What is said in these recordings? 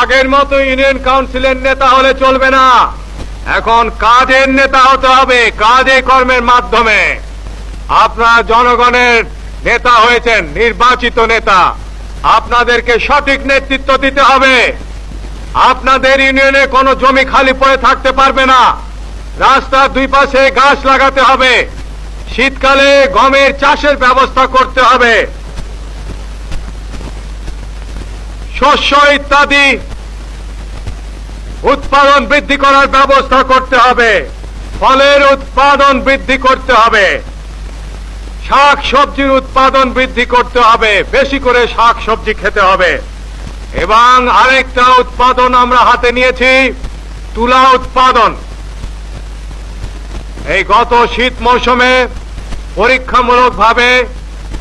আগের মতো ইউনিয়ন কাউন্সিলের নেতা হলে চলবে না। এখন কাজের নেতা হতে হবে, কাজে কর্মের মাধ্যমে। আপনারা জনগণের নেতা হয়েছেন, নির্বাচিত নেতা। আপনাদেরকে সঠিক নেতৃত্ব দিতে হবে। আপনাদের ইউনিয়নে কোনো জমি খালি পড়ে থাকতে পারবে না। রাস্তার দুই পাশে গাছ লাগাতে হবে। শীতকালে গমের চাষের ব্যবস্থা করতে হবে। শস্য ইত্যাদি উৎপাদন বৃদ্ধি করার ব্যবস্থা করতে হবে। ফলের উৎপাদন বৃদ্ধি করতে হবে। শাক সবজির উৎপাদন বৃদ্ধি করতে হবে। বেশি করে শাক সবজি খেতে হবে। এবং আরেকটা উৎপাদন আমরা হাতে নিয়েছি, তুলা উৎপাদন। এই গত শীত মৌসুমে পরীক্ষামূলকভাবে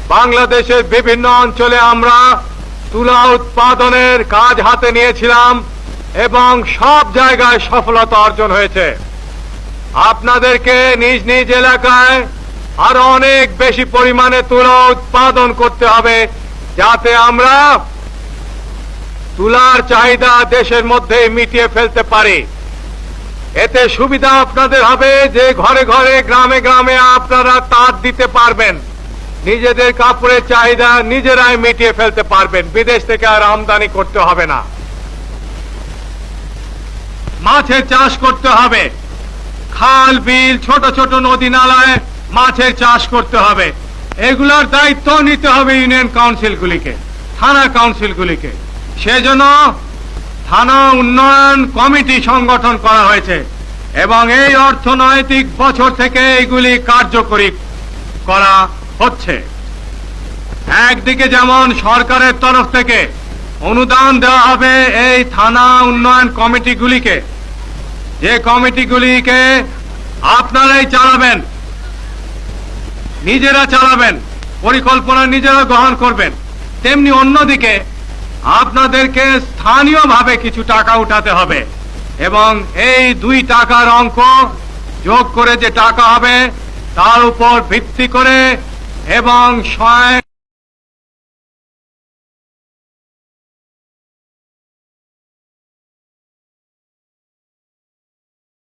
বাংলাদেশের বিভিন্ন অঞ্চলে আমরা তুলা উৎপাদনের কাজ হাতে নিয়েছিলাম এবং সব জায়গায় সফলতা অর্জন হয়েছে। আপনাদেরকে নিজ নিজ এলাকায় আরও অনেক বেশি পরিমাণে তুলা উৎপাদন করতে হবে যাতে আমরা তুলার চাহিদা দেশের মধ্যে মিটিয়ে ফেলতে পারি। এতে সুবিধা আপনাদের হবে যে ঘরে ঘরে, গ্রামে গ্রামে আপনারা তাঁত দিতে পারবেন। নিজেদের কাপড়ের চাহিদা নিজেরাই মিটিয়ে ফেলতে পারবেন। বিদেশ থেকে আর আমদানি করতে হবে না। মাছের চাষ করতে হবে। খাল, বিল, ছোট ছোট নদী নালায় মাছের চাষ করতে হবে। এগুলোর দায়িত্ব নিতে হবে ইউনিয়ন কাউন্সিলগুলিকে, থানা কাউন্সিলগুলিকে। সেজন্য থানা উন্নয়ন কমিটি সংগঠন করা হয়েছে এবং এই অর্থনৈতিক বছর থেকে এগুলি কার্যকরী করা হচ্ছে। একদিকে যেমন সরকারের তরফ থেকে অনুদান দেওয়া হবে এই থানা উন্নয়ন কমিটিগুলিকে, যে কমিটিগুলিকে আপনারাই চালাবেন, নিজেরা চালাবেন, পরিকল্পনা নিজেরা গ্রহণ করবেন, তেমনি অন্যদিকে আপনাদেরকে স্থানীয়ভাবে কিছু টাকা উঠাতে হবে এবং এই দুই টাকার অঙ্ক যোগ করে যে টাকা হবে তার উপর ভিত্তি করে এবং সহায়ক